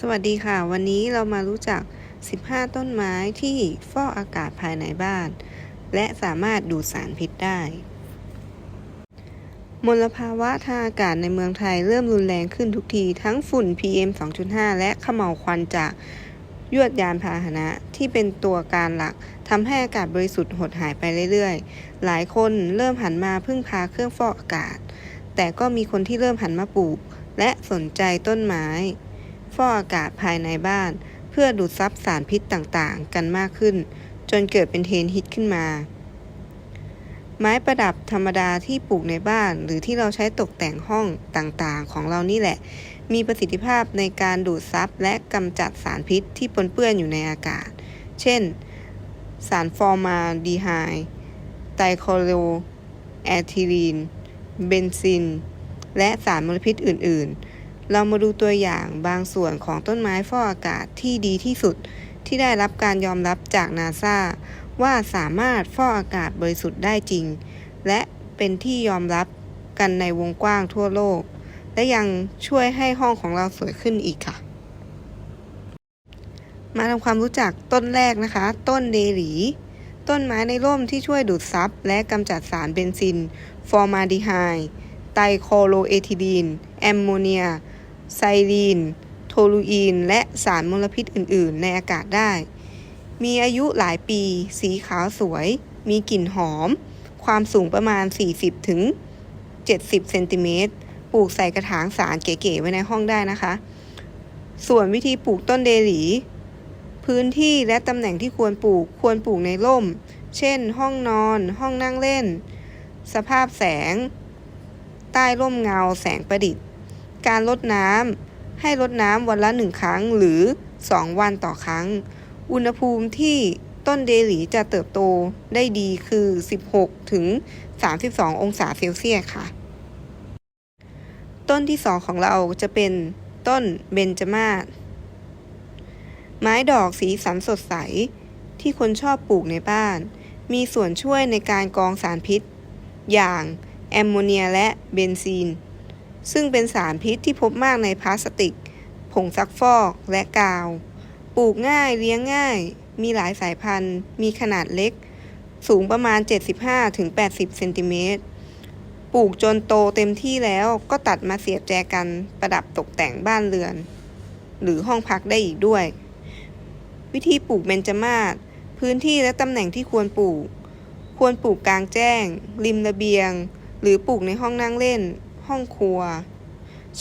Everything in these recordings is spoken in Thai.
สวัสดีค่ะ วันนี้เรามารู้จัก 15 ต้นไม้ที่ฟอกอากาศภายในบ้าน และสามารถดูดสารพิษได้ มลภาวะทางอากาศในเมืองไทยเริ่มรุนแรงขึ้นทุกที ทั้งฝุ่น PM 2.5 และขมเหลาวควันจากยวดยานพาหนะที่เป็นตัวการหลักทำให้อากาศบริสุทธิ์หดหายไปเรื่อยๆ หลายคนเริ่มหันมาพึ่งพาเครื่องฟอกอากาศ แต่ก็มีคนที่เริ่มหันมาปลูก และสนใจต้นไม้ ฟอกอากาศภายในบ้าน เพื่อดูดซับสารพิษต่างๆ กันมากขึ้น จนเกิดเป็นเทรนฮิตขึ้นมา ไม้ประดับธรรมดาที่ปลูกในบ้าน หรือที่เราใช้ตกแต่งห้องต่างๆ ของเรานี่แหละ มีประสิทธิภาพในการดูดซับและกำจัดสารพิษที่ปนเปื้อนอยู่ในอากาศ เช่น สารฟอร์มาดีไฮไตรโคโลแอทิลีน เบนซิน และสารมลพิษอื่น ๆ เรามาดูตัวอย่างบางส่วนของต้นไม้ฟอกอากาศที่ดีที่สุด ที่ได้รับการยอมรับจากนาซาว่าสามารถฟอกอากาศบริสุทธิ์ได้จริง และเป็นที่ยอมรับกันในวงกว้างทั่วโลก และยังช่วยให้ห้องของเราสวยขึ้นอีกค่ะ มาทำความรู้จักต้นแรกนะคะ ต้นเดหลีต้นไม้ในร่มที่ช่วยดูดซับและกำจัดสารเบนซิน ฟอร์มาดีไฮไตรโคโลเอทิลีน แอมโมเนีย ไซลีน โทลูอีน และสารมลพิษอื่น ๆ ในอากาศได้ มีอายุหลายปี สีขาวสวย มีกลิ่นหอม ความสูงประมาณ 40 ถึง 70 เซนติเมตร ปลูกใส่กระถางสารเก๋ ๆ ไว้ในห้องได้นะคะ ส่วนวิธีปลูกต้นเดหลีพื้นที่และตำแหน่งที่ควรปลูกควรปลูกในร่ม เช่น ห้องนอน ห้องนั่งเล่น สภาพแสง ใต้ร่มเงาแสงประดิษฐ์ การลดน้ำให้ลดน้ำวันละหนึ่งครั้งหรือ 2 วันต่อครั้ง อุณหภูมิที่ต้นเดลีจะเติบโตได้ดีคือ 16 ถึง 32 องศาเซลเซียสค่ะ ต้นที่สองของเราจะเป็นต้นเบญจมาศไม้ดอกสีสันสดใส ที่คนชอบปลูกในบ้าน มีส่วนช่วยในการกรองสารพิษ อย่างแอมโมเนียและเบนซีน ซึ่งเป็นสารพิษที่พบมากในพลาสติก ผงซักฟอกและกาว ปลูกง่ายเลี้ยงง่าย มีหลายสายพันธุ์ มีขนาดเล็ก สูงประมาณ 75-80 เซนติเมตร ปลูกจนโตเต็มที่แล้วก็ตัดมาเสียบแจกันประดับตกแต่งบ้านเรือน หรือห้องพักได้อีกด้วย วิธีปลูกเบญจมาศพื้นที่และตำแหน่งที่ควรปลูก ควรปลูกกลางแจ้ง ริมระเบียง หรือปลูกในห้องนั่งเล่น ห้องครัว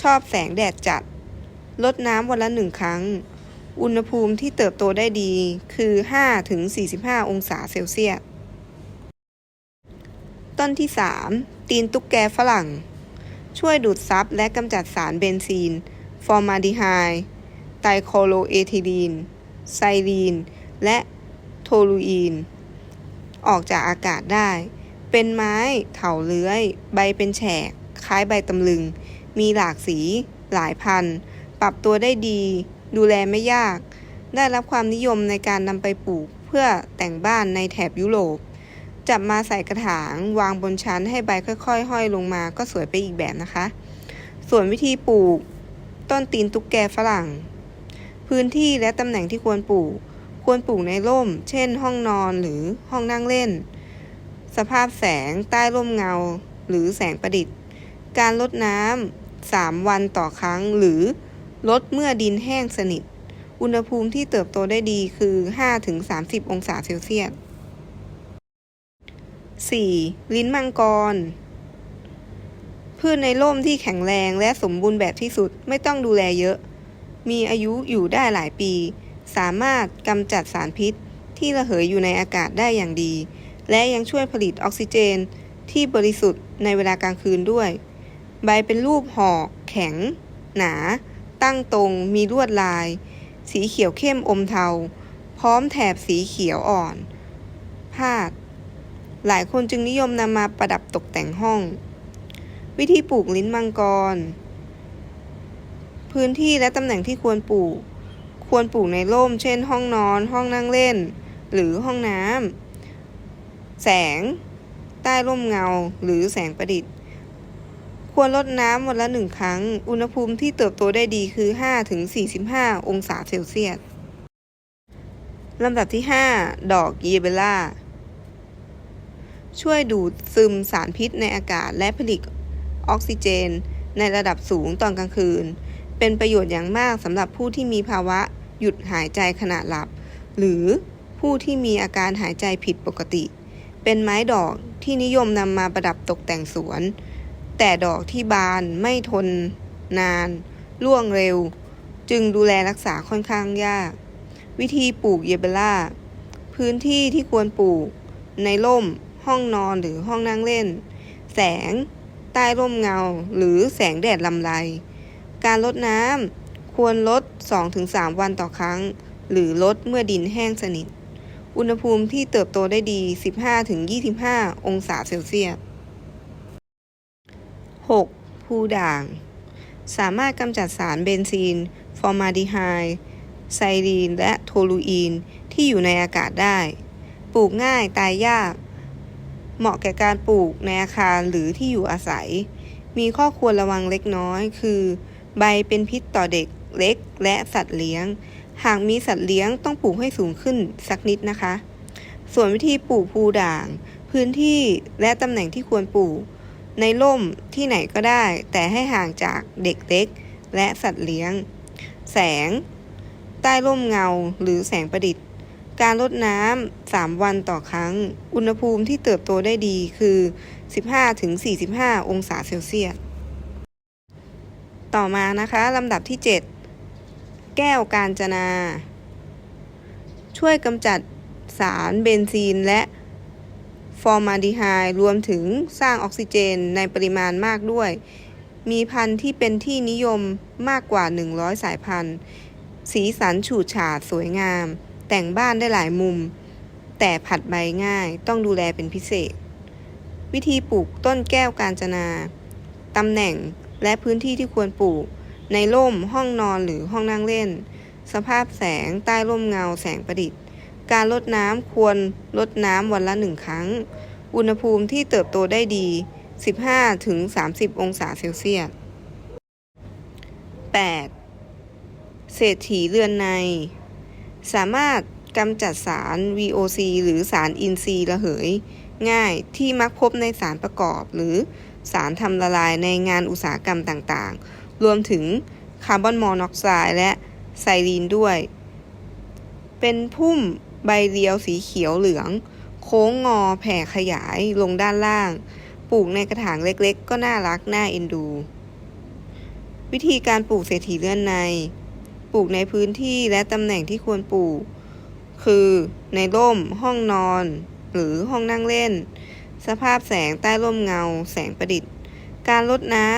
ชอบแสงแดดจัด ลดน้ำวันละหนึ่งครั้ง อุณหภูมิที่เติบโตได้ดีคือ 5-45 องศาเซลเซียส ต้นที่ 3 ตีนตุ๊กแกฝรั่ง ช่วยดูดซับและกำจัดสารเบนซีน ฟอร์มาดีไฮด์ไตรโคโลเอทิลีน ไซลีน และโทลูอีน ออกจากอากาศได้ เป็นไม้ เถาเลื้อย ใบเป็นแฉก คล้ายใบตำลึง มีหลากสีหลายพัน ปรับตัวได้ดี ดูแลไม่ยาก ได้รับความนิยมในการนำไปปลูกเพื่อแต่งบ้านในแถบยุโรป จับมาใส่กระถาง วางบนชั้นให้ใบค่อยๆ ห้อยลงมาก็สวยไปอีกแบบนะคะ ส่วนวิธีปลูก ต้นตีนตุ๊กแกฝรั่ง พื้นที่และตำแหน่งที่ควรปลูก ควรปลูกในร่ม เช่น ห้องนอนหรือห้องนั่งเล่น สภาพแสงใต้ร่มเงา หรือแสงประดิษฐ์ การลดน้ำ 3 วันต่อครั้งหรือลดเมื่อดินแห้งสนิท อุณหภูมิที่เติบโตได้ดีคือ 5-30 องศาเซลเซียส 4. ลิ้นมังกร พืชในร่มที่แข็งแรงและสมบูรณ์แบบที่สุดไม่ต้องดูแลเยอะ มีอายุอยู่ได้หลายปี สามารถกำจัดสารพิษที่ระเหยอยู่ในอากาศได้อย่างดี และยังช่วยผลิตออกซิเจนที่บริสุทธิ์ในเวลากลางคืนด้วย ใบเป็นรูปหอกแข็ง หนา ตั้งตรง มีลวดลาย สีเขียวเข้มอมเทา พร้อมแถบสีเขียวอ่อน พาด หลายคนจึงนิยมนำมาประดับตกแต่งห้อง วิธีปลูกลิ้นมังกร พื้นที่และตำแหน่งที่ควรปลูก ควรปลูกในร่ม เช่น ห้องนอน ห้องนั่งเล่น หรือห้องน้ำแสง ใต้ร่มเงา หรือแสงประดิษฐ์ ควรลดน้ำวันละหนึ่งครั้ง อุณหภูมิที่เติบโตได้ดีคือ 5-45 องศาเซลเซียสลำดับที่ 5 ดอกเยเบล่า ช่วยดูดซึมสารพิษในอากาศและผลิตออกซิเจน ในระดับสูงตอนกลางคืน เป็นประโยชน์อย่างมากสำหรับผู้ที่มีภาวะหยุดหายใจขณะหลับ หรือผู้ที่มีอาการหายใจผิดปกติ เป็นไม้ดอกที่นิยมนำมาประดับตกแต่งสวน แต่ดอกที่บานไม่ทนนาน ร่วงเร็ว จึงดูแลรักษาค่อนข้างยาก วิธีปลูกเยเบล่า พื้นที่ที่ควรปลูก ในร่ม ห้องนอนหรือห้องนั่งเล่น แสง ใต้ร่มเงา หรือแสงแดดลำไร การลดน้ำควรลด 2-3 วันต่อครั้ง หรือลดเมื่อดินแห้งสนิทอุณหภูมิที่เติบโตได้ดี 15-25 องศาเซลเซียส 6. ผู้ด่าง สามารถกำจัดสารเบนซีน ฟอร์มาดีไฮด์ไซรีน และโทลูอีน ที่อยู่ในอากาศได้ ปลูกง่ายตายยาก เหมาะแก่การปลูกในอาคารหรือที่อยู่อาศัย มีข้อควรระวังเล็กน้อย คือ ใบเป็นพิษต่อเด็กเล็กและสัตว์เลี้ยง หากมีสัตว์เลี้ยงต้องปลูกให้สูงขึ้นสักนิดนะคะ ส่วนวิธีปลูกภูด่าง พื้นที่และตำแหน่งที่ควรปลูก ในร่มที่ไหนก็ได้ แต่ให้ห่างจากเด็กเล็ก และสัตว์เลี้ยง แสง ใต้ร่มเงาหรือแสงประดิษฐ์ การลดน้ำ 3 วันต่อครั้ง อุณหภูมิที่เติบโตได้ดีคือ 15-45 องศาเซลเซียส ต่อมานะคะลำดับที่ 7 แก้วกาญจนา ช่วยกำจัดสารเบนซีนและ ฟอร์มาลดีไฮด์รวมถึงสร้างออกซิเจนในปริมาณมากด้วย มีพันธุ์ที่เป็นที่นิยมมากกว่า 100 สายพันธุ์ สีสันฉูดฉาดสวยงาม แต่งบ้านได้หลายมุม แต่ผัดใบง่ายต้องดูแลเป็นพิเศษ วิธีปลูกต้นแก้วกาญจนาตำแหน่งและพื้นที่ที่ควรปลูก ในร่มห้องนอนหรือห้องนั่งเล่น สภาพแสงใต้ร่มเงาแสงประดิษฐ์ การลดน้ำควรลดน้ำวันละหนึ่งครั้ง อุณหภูมิที่เติบโตได้ดี 15-30 องศาเซลเซียส 8. เศรษฐีเรือนใน สามารถกำจัดสาร VOC หรือสารอินทรีย์ระเหย ง่ายที่มักพบในสารประกอบ หรือสารทำละลายในงานอุตสาหกรรมต่างๆ รวมถึงคาร์บอนมอนอกไซด์และไซรีนด้วย เป็นพุ่ม ใบเรียวสีเขียวเหลือง โค้งงอแผ่ขยายลงด้านล่าง ปลูกในกระถางเล็กๆ ก็น่ารักน่าเอ็นดู วิธีการปลูกเศรษฐีเลื่อนใน ปลูกในพื้นที่และตำแหน่งที่ควรปลูก คือในร่ม ห้องนอน หรือห้องนั่งเล่น สภาพแสงใต้ร่มเงา แสงประดิษฐ์ การลดน้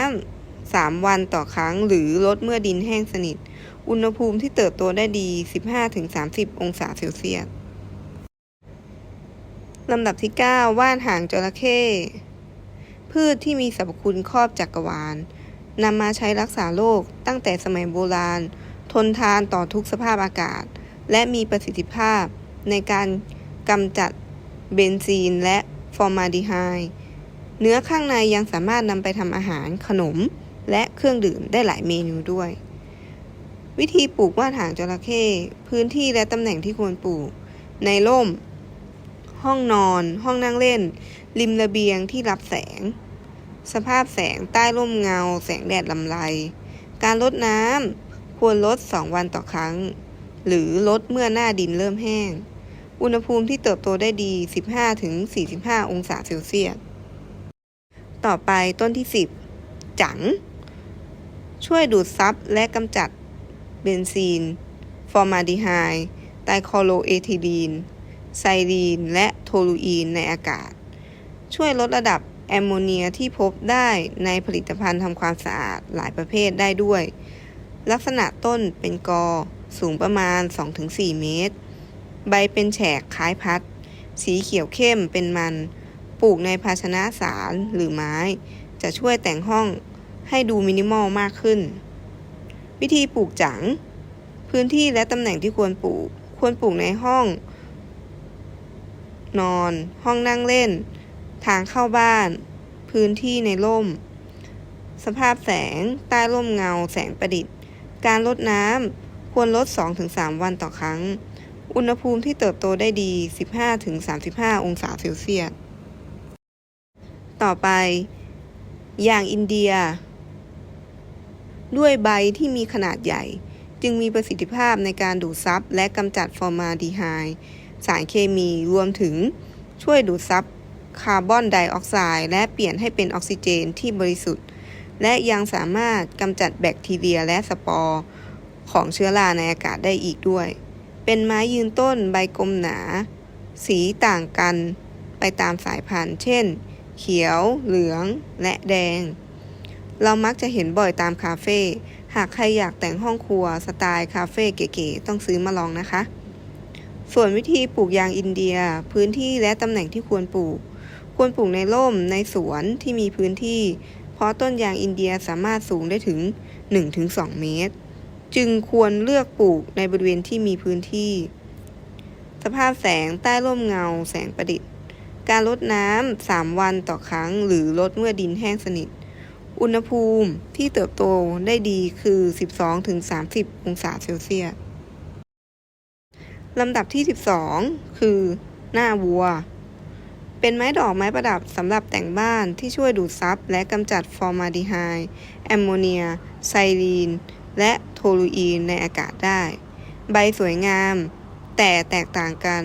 ำ3วันต่อครั้งหรือลดเมื่อดินแห้งสนิท อุณหภูมิที่เติบโตได้ดี 15-30 องศาเซลเซียสลำดับที่ 9 ว่านหางจระเข้พืชที่มีสรรพคุณครอบจักรวาลนำมาใช้รักษาโรคตั้งแต่สมัยโบราณ ทนทานต่อทุกสภาพอากาศ และมีประสิทธิภาพในการกำจัดเบนซีนและฟอร์มาดีไฮเนื้อข้างในยังสามารถนำไปทำอาหารขนม และเครื่องดื่มได้หลายเมนูด้วย วิธีปลูกว่านหางจระเข้พื้นที่และตำแหน่งที่ควรปลูก ในร่ม ห้องนอน ห้องนั่งเล่น ริมระเบียงที่รับแสง สภาพแสงใต้ร่มเงา แสงแดดลำไร การลดน้ำควรลด 2 วันต่อครั้ง หรือลดเมื่อหน้าดินเริ่มแห้ง อุณหภูมิที่เติบโตได้ดี 15-45 องศาเซลเซียส ต่อไปต้นที่ 10 จัง ช่วยดูดซับและกำจัด เบนซีน ฟอร์มาลดีไฮด์ไตรคลอโรเอทิลีน ไซรีน และโทลูอีนในอากาศ ช่วยลดระดับแอมโมเนียที่พบได้ในผลิตภัณฑ์ทำความสะอาดหลายประเภทได้ด้วย ลักษณะต้นเป็นกอ สูงประมาณ 2-4 เมตร ใบเป็นแฉกคล้ายพัด สีเขียวเข้มเป็นมัน ปลูกในภาชนะสารหรือไม้ จะช่วยแต่งห้องให้ดูมินิมอลมากขึ้น วิธีปลูกจัง พื้นที่และตำแหน่งที่ควรปลูก ควรปลูกในห้อง นอน ห้องนั่งเล่น ทางเข้าบ้าน พื้นที่ในร่ม สภาพแสง ใต้ร่มเงา แสงประดิษฐ์ การลดน้ำ ควรลด 2-3 วันต่อครั้ง อุณหภูมิที่เติบโตได้ดี 15-35 องศาเซลเซียส ต่อไป อย่างอินเดีย ด้วยใบที่มีขนาดใหญ่ จึงมีประสิทธิภาพในการดูดซับและกำจัดฟอร์มาดีไฮด์สารเคมีรวมถึงช่วยดูดซับคาร์บอนไดออกไซด์และเปลี่ยนให้เป็นออกซิเจนที่บริสุทธิ์ และยังสามารถกำจัดแบคทีเรียและสปอร์ของเชื้อราในอากาศได้อีกด้วย เป็นไม้ยืนต้นใบกลมหนา สีต่างกันไปตามสายพันธุ์ เช่น เขียว เหลือง และแดง เรามักจะเห็นบ่อยตามคาเฟ่ หากใครอยากแต่งห้องครัวสไตล์คาเฟ่เก๋ๆต้องซื้อมาลองนะคะ ส่วนวิธีปลูกยางอินเดีย พื้นที่และตำแหน่งที่ควรปลูก ควรปลูกในร่มในสวนที่มีพื้นที่ เพราะต้นยางอินเดียสามารถสูงได้ถึง 1-2 เมตร จึงควรเลือกปลูกในบริเวณที่มีพื้นที่ สภาพแสงใต้ร่มเงา แสงประดิษฐ์ การลดน้ำ3วันต่อครั้ง หรือลดเมื่อดินแห้งสนิท อุณหภูมิที่เติบโตได้ดีคือ 12-30 องศาเซลเซียสลำดับที่ 12 คือ หน้าวัว เป็นไม้ดอกไม้ประดับสำหรับแต่งบ้านที่ช่วยดูดซับและกำจัดฟอร์มาดีไฮด์แอมโมเนีย ไซลีน และโทลูอีนในอากาศได้ ใบสวยงาม แต่แตกต่างกัน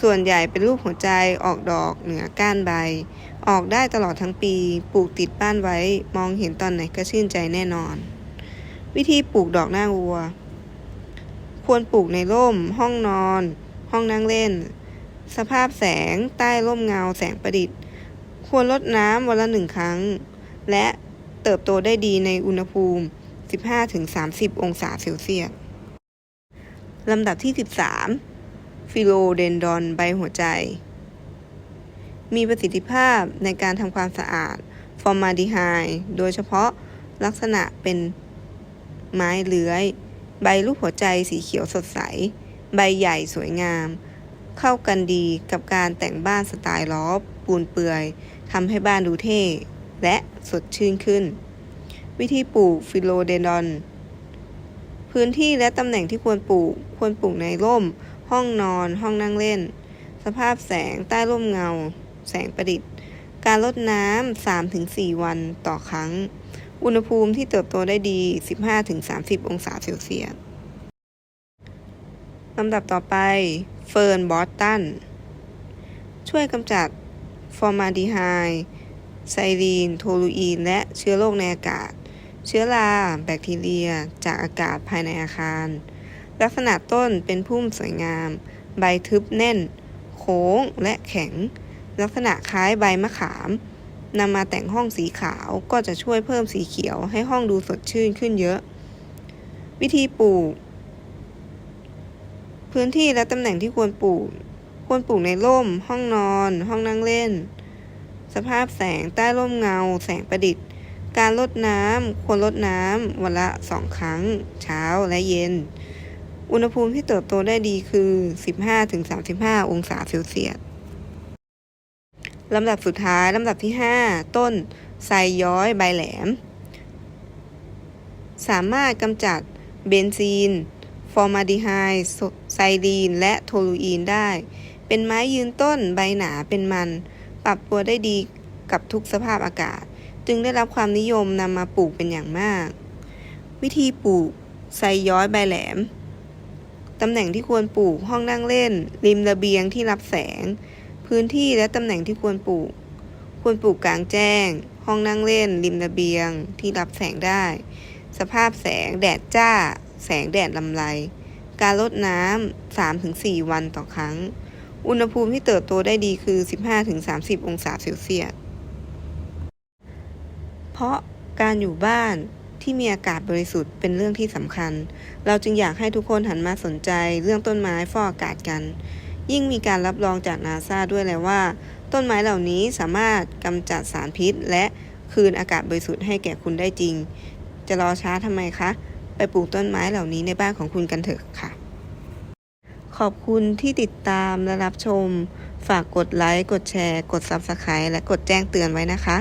ส่วนใหญ่เป็นรูปหัวใจออกดอกเหนือก้านใบ ออกได้ตลอดทั้งปี ปลูกติดบ้านไว้ มองเห็นตอนไหนก็ชื่นใจแน่นอน วิธีปลูกดอกหน้าวัว ควรปลูกในร่ม ห้องนอน ห้องนั่งเล่น สภาพแสง ใต้ร่มเงาแสงประดิษฐ์ ควรลดน้ำวันละหนึ่งครั้ง และเติบโตได้ดีในอุณหภูมิ 15-30 องศาเซลเซียสลำดับที่ 13 ฟิโลเดนดอนใบหัวใจ มีประสิทธิภาพในการทำความสะอาดฟอร์มาดีไฮด์โดยเฉพาะลักษณะเป็นไม้เลื้อย ใบรูปหัวใจสีเขียวสดใส ใบใหญ่สวยงาม เข้ากันดีกับการแต่งบ้านสไตล์ล้อปูนเปื่อยทำให้บ้านดูเท่ และสดชื่นขึ้น วิธีปลูกฟิโลเดนดอน พื้นที่และตำแหน่งที่ควรปลูก ควรปลูกในร่ม ห้องนอน ห้องนั่งเล่น สภาพแสงใต้ร่มเงา แสงประดิษฐ์ การลดน้ำ 3-4 วันต่อครั้ง อุณหภูมิที่เติบโตได้ดี 15-30 องศาเซลเซียสลำดับต่อไปเฟิร์นบอสตัน ช่วยกำจัดฟอร์มาดีไฮไซลีน โทลูอีน และเชื้อโรคในอากาศ เชื้อรา แบคทีเรีย จากอากาศภายในอาคาร ลักษณะต้นเป็นพุ่มสวยงาม ใบทึบแน่น โค้งและแข็ง ลักษณะคล้ายใบมะขามนำมาแต่งห้องสีขาวก็จะช่วยเพิ่มสีเขียวให้ห้องดูสดชื่นขึ้นเยอะ วิธีปลูก พื้นที่และตำแหน่งที่ควรปลูก ควรปลูกในร่ม ห้องนอน ห้องนั่งเล่น สภาพแสงใต้ร่มเงา แสงประดิษฐ์ การลดน้ำควรลดน้ำวันละสองครั้ง เช้าและเย็น อุณหภูมิที่เติบโตได้ดีคือ 15-35 องศาเซลเซียส ลำดับสุดท้ายลำดับที่ 5 ต้นไซย้อยใบแหลม สามารถกำจัดเบนซีน ฟอร์มาดีไฮด์ไซลีน และโทลูอีนได้ เป็นไม้ยืนต้นใบหนาเป็นมัน ปรับตัวได้ดีกับทุกสภาพอากาศ จึงได้รับความนิยมนำมาปลูกเป็นอย่างมาก วิธีปลูกไซย้อยใบแหลม ตำแหน่งที่ควรปลูกห้องนั่งเล่น ริมระเบียงที่รับแสง พื้นที่และตำแหน่งที่ควรปลูก ควรปลูกกลางแจ้ง ห้องนั่งเล่น ริมระเบียง ที่รับแสงได้ สภาพแสง แดดจ้า แสงแดดลำไร การลดน้ำ 3-4 วันต่อครั้ง อุณหภูมิที่เติบโตได้ดีคือ 15-30 องศาเซลเซียส เพราะการอยู่บ้านที่มีอากาศบริสุทธิ์เป็นเรื่องที่สำคัญ เราจึงอยากให้ทุกคนหันมาสนใจเรื่องต้นไม้ฟอกอากาศกัน ยิ่งมีการรับรองจากนาซาด้วยแล้วว่า ต้นไม้เหล่านี้สามารถกำจัดสารพิษ และคืนอากาศบริสุทธิ์ให้แก่คุณได้จริง จะรอช้าทำไมคะ ไปปลูกต้นไม้เหล่านี้ในบ้านของคุณกันเถอะค่ะ ขอบคุณที่ติดตามและรับชม ฝากกดไลค์ กดแชร์ กด Subscribe และกดแจ้งเตือนไว้นะคะ